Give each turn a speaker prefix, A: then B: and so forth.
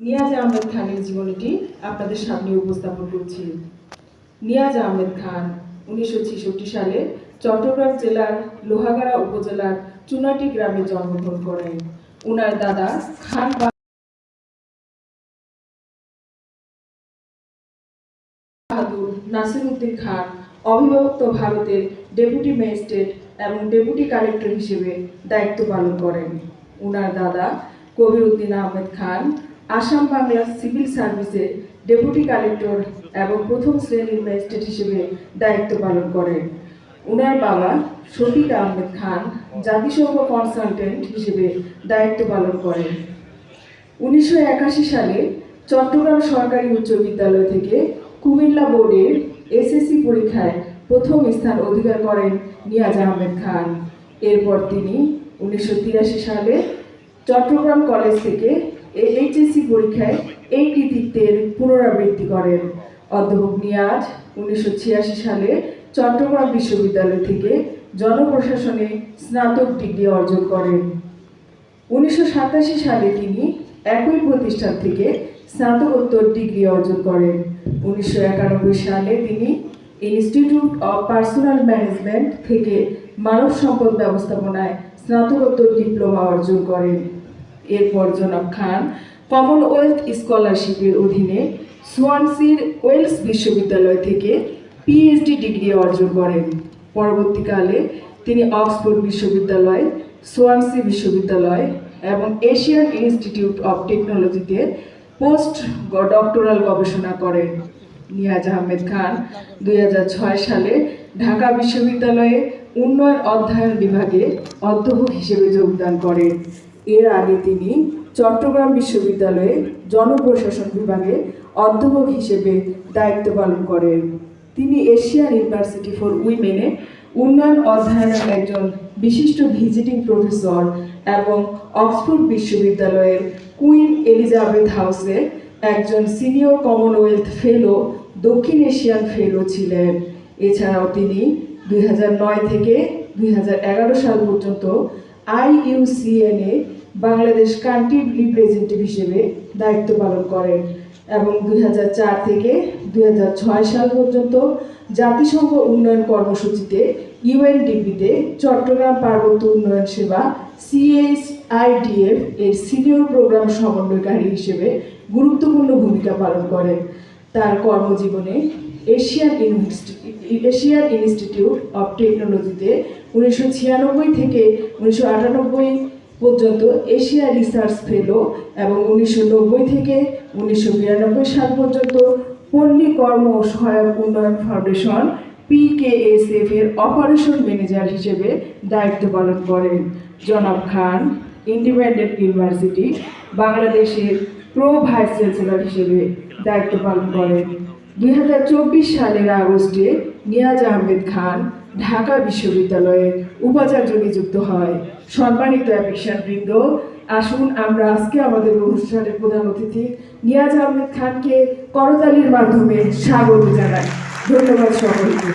A: নিয়াজ আহমেদ খানের জীবনীটি আপনাদের সামনে উপস্থাপন করছি। নিয়াজ আহমেদ খান, উনিশশো ছেষট্টি সালে চট্টগ্রাম জেলার লোহাগাড়া উপজেলার চুনাটি গ্রামে জন্মগ্রহণ করেন। উনার দাদা খান বাহাদুর নাসিরউদ্দিন খান অবিভক্ত ভারতের ডেপুটি ম্যাজিস্ট্রেট এবং ডেপুটি কালেক্টর হিসেবে দায়িত্ব পালন করেন। উনার দাদা কবির উদ্দিন আহমেদ খান আসাম বাংলা সিভিল সার্ভিসে ডেপুটি কালেক্টর এবং প্রথম শ্রেণির ম্যাজিস্ট্রেট হিসেবে দায়িত্ব পালন করেন। উনার বাবা শফিক আহমেদ খান, জাতিসংঘ কনসালটেন্ট হিসেবে দায়িত্ব পালন করেন। উনিশশো একাশি সালে চট্টগ্রাম সরকারি উচ্চ বিদ্যালয় থেকে কুমিল্লা বোর্ডের এসএসসি পরীক্ষায় প্রথম স্থান অধিকার করেন নিয়াজ আহমেদ খান। এরপর তিনি উনিশশো তিরাশি সালে চট্টগ্রাম কলেজ থেকে এইচএসসি পরীক্ষায় এই কৃতিত্বের পুনরাবৃত্তি করেন। অধ্যাপক নিয়াজ উনিশশো ছিয়াশি সালে চট্টগ্রাম বিশ্ববিদ্যালয় থেকে জনপ্রশাসনে স্নাতক ডিগ্রি অর্জন করেন। উনিশশো সাতাশি সালে তিনি একই প্রতিষ্ঠান থেকে স্নাতকোত্তর ডিগ্রি অর্জন করেন। উনিশশো একানব্বই সালে তিনি ইনস্টিটিউট অফ পার্সোনাল ম্যানেজমেন্ট থেকে মানব সম্পদ ব্যবস্থাপনায় স্নাতকোত্তর ডিপ্লোমা অর্জন করেন। এরপর জনাব খান কমনওয়েলথ স্কলারশিপের অধীনে সোয়ানসির ওয়েলস বিশ্ববিদ্যালয় থেকে পিএইচডি ডিগ্রি অর্জন করেন। পরবর্তীকালে তিনি অক্সফোর্ড বিশ্ববিদ্যালয় সোয়ানসি বিশ্ববিদ্যালয় এবং এশিয়ান ইনস্টিটিউট অফ টেকনোলজিতে পোস্ট ডক্টরাল গবেষণা করেন। নিয়াজ আহমেদ খান, দুই হাজার ছয় সালে ঢাকা বিশ্ববিদ্যালয়ে উন্নয়ন অধ্যয়ন বিভাগে অধ্যাপক হিসেবে যোগদান করেন। এর আগে তিনি চট্টগ্রাম বিশ্ববিদ্যালয়ে জনপ্রশাসন বিভাগে অধ্যাপক হিসেবে দায়িত্ব পালন করেন। তিনি এশিয়ান ইউনিভার্সিটি ফর উইমেনে উন্নয়ন অধ্যয়নের একজন বিশিষ্ট ভিজিটিং প্রফেসর এবং অক্সফোর্ড বিশ্ববিদ্যালয়ের কুইন এলিজাবেথ হাউসে একজন সিনিয়র কমনওয়েলথ ফেলো, দক্ষিণ এশিয়ান ফেলো ছিলেন। এছাড়াও তিনি দুই হাজার নয় থেকে দুই হাজার এগারো সাল পর্যন্ত আইইউসিএনএ বাংলাদেশ কান্ট্রি রিপ্রেজেন্টেটিভ হিসেবে দায়িত্ব পালন করেন এবং দু হাজার চার থেকে দুই হাজার ছয় সাল পর্যন্ত জাতিসংঘ উন্নয়ন কর্মসূচিতে ইউএনডিপিতে চট্টগ্রাম পার্বত্য উন্নয়ন সেবা সিএসআইডিএফ এর সিনিয়র প্রোগ্রাম সমন্বয়কারী হিসেবে গুরুত্বপূর্ণ ভূমিকা পালন করেন। তার কর্মজীবনে এশিয়ান এশিয়ান ইনস্টিটিউট অফ টেকনোলজিতে উনিশশো ছিয়ানব্বই থেকে উনিশশো আটানব্বই পর্যন্ত এশিয়া রিসার্চ ফেলো এবং উনিশশো নব্বই থেকে উনিশশো বিরানব্বই সাল পর্যন্ত পল্লী কর্ম সহায়ক উন্নয়ন ফাউন্ডেশন পিকেএসএফ এর অপারেশন ম্যানেজার হিসেবে দায়িত্ব পালন করেন। জনাব খান ইন্ডিপেন্ডেন্ট ইউনিভার্সিটি বাংলাদেশের প্রো ভাইস চ্যান্সেলর হিসেবে দায়িত্ব পালন করেন। দুই হাজার চব্বিশ সালের আগস্টে নিয়াজ আহমেদ খান ঢাকা বিশ্ববিদ্যালয়ের উপাচার্য নিযুক্ত হয়। সম্মানিত অ্যাপিকশন বৃন্দ আসুন আমরা আজকে আমাদের অনুষ্ঠানের প্রধান অতিথি নিয়াজ আহমেদ খানকে করতালির মাধ্যমে স্বাগত জানাই। ধন্যবাদ সকলকে।